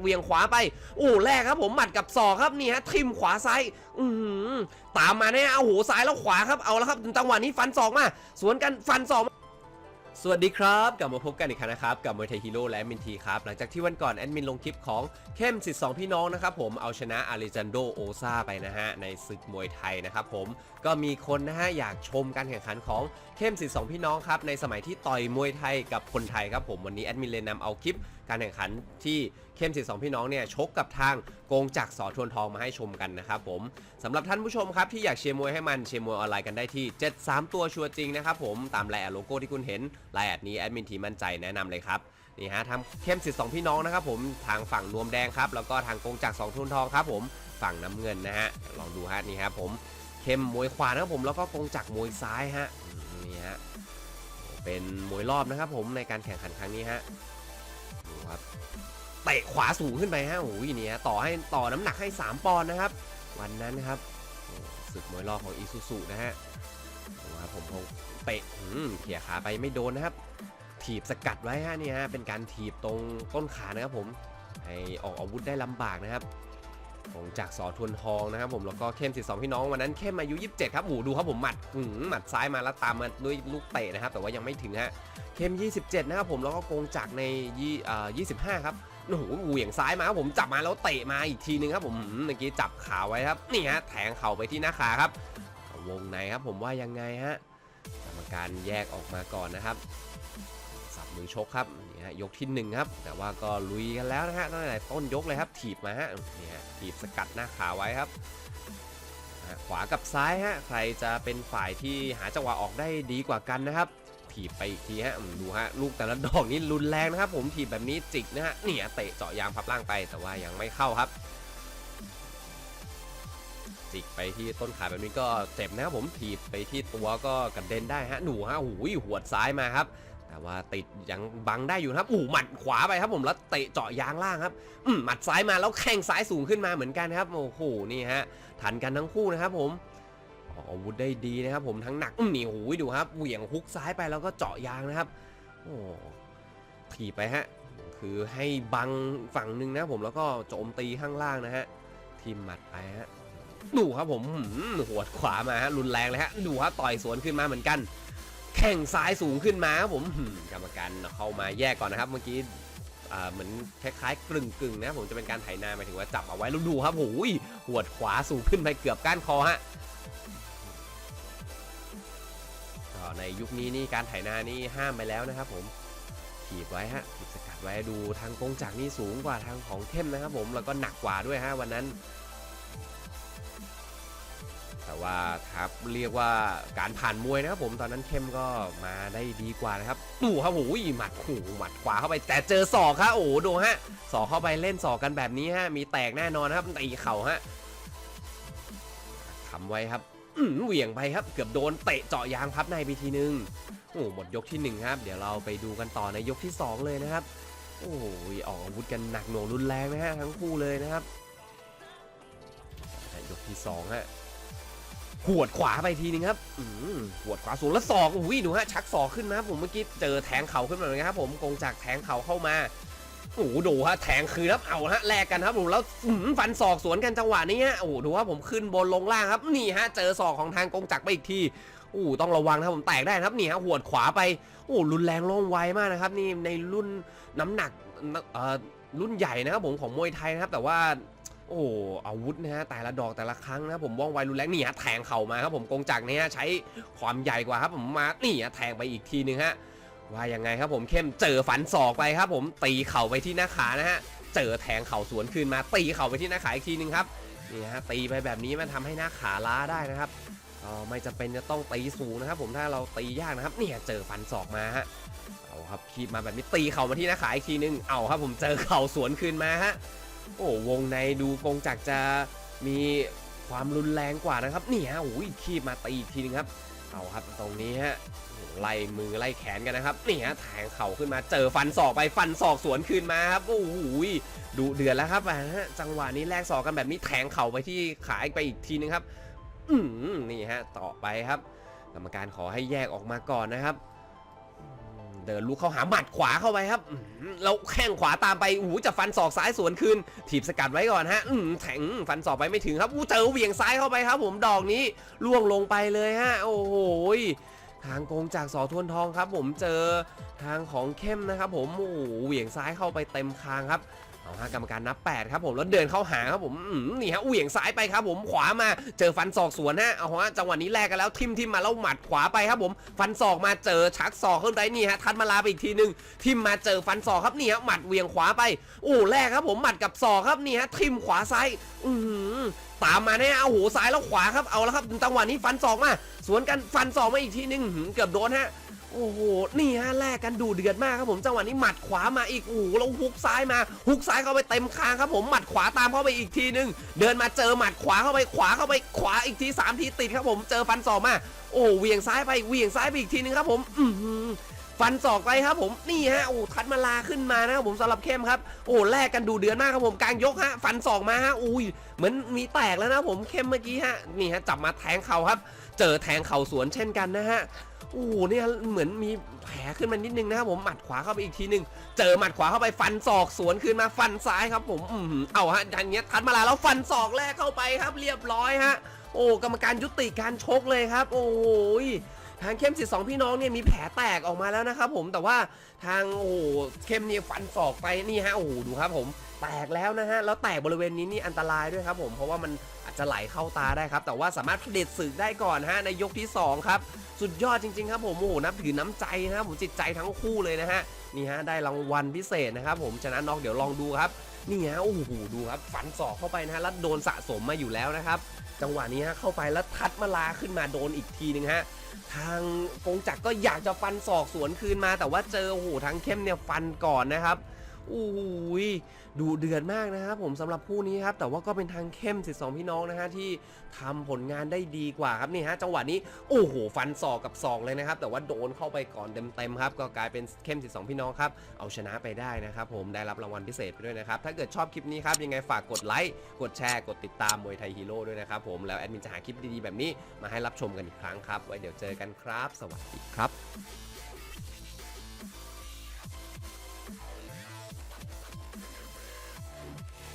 เวียงขวาไปโอ้แรกครับผมหมัดกับศอกครับนี่ฮะทิมขวาซ้ายอือตามมาเนี่ยเอาโหซ้ายแล้วขวาครับเอาแล้วครับจังหวะนี้ฟันศอกมา สวนกันฟันศอก สวัสดีครับ กลับมาพบกันอีกครั้งนะครับ กับมวยไทยฮีโร่และมินทีครับ หลังจากที่วันก่อนแอดมินลงคลิปของเข้มสิทธิ์สองพี่น้องนะครับผมเอาชนะอาริจันโดโอซาไปนะฮะ ในศึกมวยไทยนะครับผมก็มีคนนะฮะ อยากชมการแข่งขันของเข้มสิทธิ์สองพี่น้องครับ ในสมัยที่ต่อยมวยไทยกับคนไทยครับผมวันนี้แอดมินเลยนำเอาคลิปการแข่งขันที่เข้มสิทธิ์สองพี่น้องเนี่ยชกกับทางโกงจักสอทวนทองมาให้ชมกันนะครับผมสำหรับท่านผู้ชมครับที่อยากเชียร์มวยให้มันเชียร์มวยออนไลน์กันได้ที่ 73 ตัวชัวร์จริงนะครับผมตามลน์แอดโลโก้ที่คุณเห็นไลน์แอดนี้แอดมินทีมั่นใจแนะนำเลยครับนี่ฮะทำเข้มสิทธิ์สองพี่น้องนะครับผมทางฝั่งนวมแดงครับแล้วก็ทางกงจักสองทวนทองครับผมฝั่งน้ำเงินนะฮะลองดูฮะนี่ครับผมเข้มมวยขวานะครับผมแล้วก็กงจักมวยซ้ายฮะนี่ฮะเป็นมวยรอบนะครับผมในการแข่งขันครั้งนี้ฮะดูครับเตะขวาสูงขึ้นไปฮะโอ้ยนี่ฮะต่อให้ต่อน้ำหนักให้ 3 ปอนด์นะครับ วันนั้นนะครับศึกมวยรอบของอีซูซูนะฮะ ครับผมคงเตะเขี่ยขาไปไม่โดนนะครับ ถีบสกัดไว้ฮะนี่ฮะเป็นการถีบตรงต้นขานะครับผมให้ออกอาวุธได้ลำบากนะครับของจากสอทวนทองนะครับผมแล้วก็เข้มสิสองพี่น้องวันนั้นเข้มอายุ 27 ครับโอ้โหดูครับผมหมัดหืมหมัดซ้ายมาแล้วตามมาด้วยลูกเตะนะครับ แต่ว่ายังไม่ถึงฮะเข้ม 27 นะครับผมแล้วก็โกงจากในยี่อ่า25ครับโอ้โหเหวี่ยงซ้ายมาครับผมจับมาแล้วเตะมาอีกทีนึงครับผมหืมเมื่อกี้จับขาไว้ครับนี่ฮะแทงเข่าไปที่หน้าขาครับ วงในครับผมว่ายังไงฮะกรรมการแยกออกมาก่อนนะครับ สับมือชกครับนี่ฮะยกที่หนึ่งครับ แต่ว่าก็ลุยกันแล้วนะฮะตั้งแต่ต้นยกเลยครับถีบมาฮะนี่ฮะถีบสกัดหน้าขาไว้ครับขวากับซ้ายฮะใครจะเป็นฝ่ายที่หาจังหวะออกได้ดีกว่ากันนะครับถีบไปอีกทีฮะดูฮะลูกแต่ละดอกนี่รุนแรงนะครับ ผมถีบแบบนี้จิกนะฮะเนี่ยเตะเจาะยางพับล่างไปแต่ว่ายังไม่เข้าครับ จิกไปที่ต้นขาแบบนี้ก็เจ็บนะครับผมถีบไปที่ตัวก็กระเด็นได้ฮะหนูฮะหูยหัวซ้ายมาครับแต่ว่าติดยังบังได้อยู่ครับอู้หมัดขวาไปครับผมแล้วเตะเจาะยางล่างครับอืมหมัดซ้ายมาแล้วแข้งซ้ายสูงขึ้นมาเหมือนกันครับโอ้โหนี่ฮะทันกันทั้งคู่นะครับผมออกอาวุธได้ดีนะครับผมทั้งหนักอืมนี่โอ้ยดูครับเหวี่ยงฮุกซ้ายไปแล้วก็เจาะยางนะครับโอ้ถีบไปฮะคือให้บังฝั่งหนึ่งนะผมแล้วก็โจมตีข้างล่างนะฮะทีมหมัดไปฮะ ดูครับผมหัวดขวามาฮะรุนแรงเลยฮะดูครับต่อยสวนขึ้นมาเหมือนกัน แข้งซ้ายสูงขึ้นมาครับผมกรรมการเข้ามาแยกก่อนนะครับ เมื่อกี้เหมือนคล้ายๆกลึ่งกึ่งๆนะผมจะเป็นการไถนาหมายถึงว่าจับเอาไว้แล้วดูครับโอ้ยหัวดขวาสูงขึ้นไปเกือบก้านคอฮะก็ในยุคนี้นี่การไถนานี่ห้ามไปแล้วนะครับ ผมถีบไว้ฮะถีบสกัดไว้ดูทางกงจักนี่สูงกว่าทางของเข้มนะครับ ผมแล้วก็หนักกว่าด้วยฮะวันนั้น ว่าครับเรียกว่าการผ่านมวยนะครับผมตอนนั้นเข้มก็มาได้ดีกว่านะครับดูครับโอ้ยหมัดหูหมัดขวาเข้าไปแต่เจอศอกครับโอ้ดูฮะศอกเข้าไปเล่นศอกกันแบบนี้ฮะมีแตกแน่นอนครับตีเข่าฮะทำไว้ครับเหวี่ยงไปครับ เกือบโดนเตะเจาะยางพับในไปทีนึงโอ้หมดยกที่หนึ่งครับ เดี๋ยวเราไปดูกันต่อในยกที่สองเลยนะครับ โอ้ยออกอาวุธกันหนักหน่วงรุนแรงนะฮะทั้งคู่เลยนะครับยกที่สองฮะ หวดขวาไปทีนึงครับอืหวดขวาสูงแล้วศอกอุ้ยดูฮะชักศอกขึ้นมาครับผมเมื่อกี้เจอแทงเข่าขึ้นมาเหมือนกันครับ ผมกงจากแทงเข่าเข้ามาโอ้โหดูฮะแทงคืนครับเอาฮะแลกกันครับผมแล้วฟันศอกสวนกันจังหวะนี้ฮะโอ้โหดูว่าผมขึ้นบนลงล่างครับ นี่ฮะเจอศอกของทางกงจักรไปอีกทีโอ้ต้องระวังนะผมแตกได้ครับนี่ฮะหวดขวาไปโอ้รุนแรงล่องไวมากนะครับนี่ในรุ่นน้ำหนักรุ่นใหญ่นะครับผมของมวยไทยนะครับ แต่ว่า โอ้อาวุธนะฮะแต่ละดอกแต่ละครั้งนะผมว่องไวรุนแรงนี่ฮะแทงเข่ามาครับผมกงจักรเนี่ยใช้ความใหญ่กว่าครับผมมานี่ฮะแทงไปอีกทีหนึ่งฮะว่ายังไงครับผมเข้มเจอฝันศอกไปครับผมตีเข่าไปที่หน้าขานะฮะเจอแทงเข่าสวนคืนมาตีเข่าไปที่หน้าขาอีกทีหนึ่งครับนี่ฮะตีไปแบบนี้มันทำให้หน้าขาล้าได้นะครับก็ไม่จำเป็นจะต้องตีสูงนะครับ ผมถ้าเราตียากนะครับเนี่ยเจอฟันศอกมาฮะเอาครับคีบมาแบบนี้ตีเข่ามาที่หน้าขาอีกทีหนึงเอาครับผมเจอเข่าสวนคืนมาฮะ โอ้วงในดูกงจักจะมีความรุนแรงกว่านะครับนี่ฮะโอ้ยคีบมาตีอีกทีนึงครับเอาครับตรงนี้ฮะไล่มือไล่แขนกันนะครับนี่ฮะแทงเข่าขึ้นมาเจอฟันศอกไปฟันศอกสวนคืนมาครับโอ้โหดูเดือดแล้วครับจังหวะนี้แลกศอกกันแบบนี้แทงเข่าไปที่ขาไปอีกทีนึงครับ อืมนี่ฮะต่อไปครับ กรรมการขอให้แยกออกมาก่อนนะครับ เดินลุกเข้าหาหมัดขวาเข้าไปครับเราแล้วแข้งขวาตามไปโอ้โหจะฟันศอกซ้ายสวนคืนถีบสกัดไว้ก่อนฮะอืมแทงฟันศอกไปไม่ถึงครับอู้เจอเหวี่ยงซ้ายเข้าไปครับ ผมดอกนี้ล่วงลงไปเลยฮะ โอ้โหทางโกงจากสอทวนทองครับ ผมเจอทางของเข้มนะครับ ผมโอ้โหเหวี่ยงซ้ายเข้าไปเต็มคางครับ เอาฮะกรรมการนับ8ครับผมแล้วเดินเข้าหาครับผมนี่ฮะเหวี่ยงซ้ายไปครับผมขวามาเจอฟันศอกสวนฮะเอาฮะจังหวะนี้แลกกันแล้วทิมทิมมาแล้วหมัดขวาไปครับผมฟันศอกมาเจอชักศอกขึ้นไปนี่ฮะทัดมาลาไปอีกทีหนึงทิมมาเจอฟันศอกครับนี่ฮะหมัดเหวี่ยงขวาไปโอ้แลกครับผมหมัดกับศอกครับนี่ฮะทิมขวาซ้ายอือตามมาเนี่ยเอาโหซ้ายแล้วขวาครับเอาแล้วครับจังหวะนี้ฟันศอกมา สวนกันฟันศอกมาอีกทีหนึงเกือบโดนฮะ โอ้โห นี่ฮะแลกกันดูเดือดมากครับผมจังหวะนี้หมัดขวามาอีก โอ้โหแล้วฮุกซ้ายมาฮุกซ้ายเข้าไปเต็มคางครับผมหมัดขวาตามเข้าไปอีกทีนึง เดินมาเจอหมัดขวาเข้าไปขวาเข้าไปขวาอีกทีสามทีติดครับผมเจอฟันศอกมาโอ้เหวี่ยงซ้ายไปเหวี่ยงซ้ายไปอีกทีนึงครับผมอืฟันศอกไปครับผมนี่ฮะโอ้ทัดมาลาขึ้นมานะครับผมสำหรับเข้มครับโอ้แลกกันดูเดือดมากครับผมกลางยกฮะฟันศอกมาฮะอุ้ยเหมือนมีแตกแล้วนะผมเข้มเมื่อกี้ฮะนี่ฮะจับมาแทงเข่าครับ เจอแทงเข่าสวนเช่นกันนะฮะ โอ้โหเนี่ยเหมือนมีแผลขึ้นมานิดนึงนะครับผมหมัดขวาเข้าไปอีกทีหนึ่งเจอหมัดขวาเข้าไปฟันศอกสวนคืนมาฟันซ้ายครับผมอือเอาฮะอย่างเงี้ยทัดมาลาแล้วฟันศอกแรกเข้าไปครับ เรียบร้อยฮะ โอ้กรรมการยุติการชกเลยครับ โอ้โห ทางเข้มสิสองพี่น้องเนี่ยมีแผลแตกออกมาแล้วนะครับผมแต่ว่าทางโอ้โหเข้มเนี่ยฟันศอกไปนี่ฮะโอ้โหดูครับผมแตกแล้วนะฮะแล้วแตกบริเวณนี้นี่อันตรายด้วยครับผมเพราะว่ามันอาจจะไหลเข้าตาได้ครับ แต่ว่าสามารถเด็จศึกได้ก่อนฮะในยกที่สองครับ สุดยอดจริง ๆ ครับผมโอ้โหนับถือน้ำใจนะครับผมจิตใจทั้งคู่เลยนะฮะนี่ฮะได้รางวัลพิเศษนะครับผมชนะน็อกเดี๋ยวลองดูครับ นี่ฮะโอ้โหดูครับฝันศอกเข้าไปนะฮะแล้วโดนสะสมมาอยู่แล้วนะครับ จังหวะนี้ฮะเข้าไปแล้วทัดมาลาขึ้นมาโดนอีกทีหนึ่งฮะทางกงจักรก็อยากจะฟันศอกสวนคืนมา แต่ว่าเจอโอ้โหทางเข้มเนี่ยฟันก่อนนะครับ โอ้ยดูเดือดมากนะครับผมสำหรับคู่นี้ครับแต่ว่าก็เป็นทางเข้มสิสองพี่น้องนะฮะที่ทำผลงานได้ดีกว่าครับนี่ฮะจังหวะนี้โอ้โหฟันศอกกับศอกเลยนะครับแต่ว่าโดนเข้าไปก่อนเต็มๆครับก็กลายเป็นเข้มสิสองพี่น้องครับเอาชนะไปได้นะครับผมได้รับรางวัลพิเศษไปด้วยนะครับถ้าเกิดชอบคลิปนี้ครับยังไงฝากกดไลค์กดแชร์กดติดตามมวยไทยฮีโร่ด้วยนะครับผมแล้วแอดมินจะหาคลิปดีๆแบบนี้มาให้รับชมกันอีกครั้งครับไว้เดี๋ยวเจอกันครับ สวัสดีครับ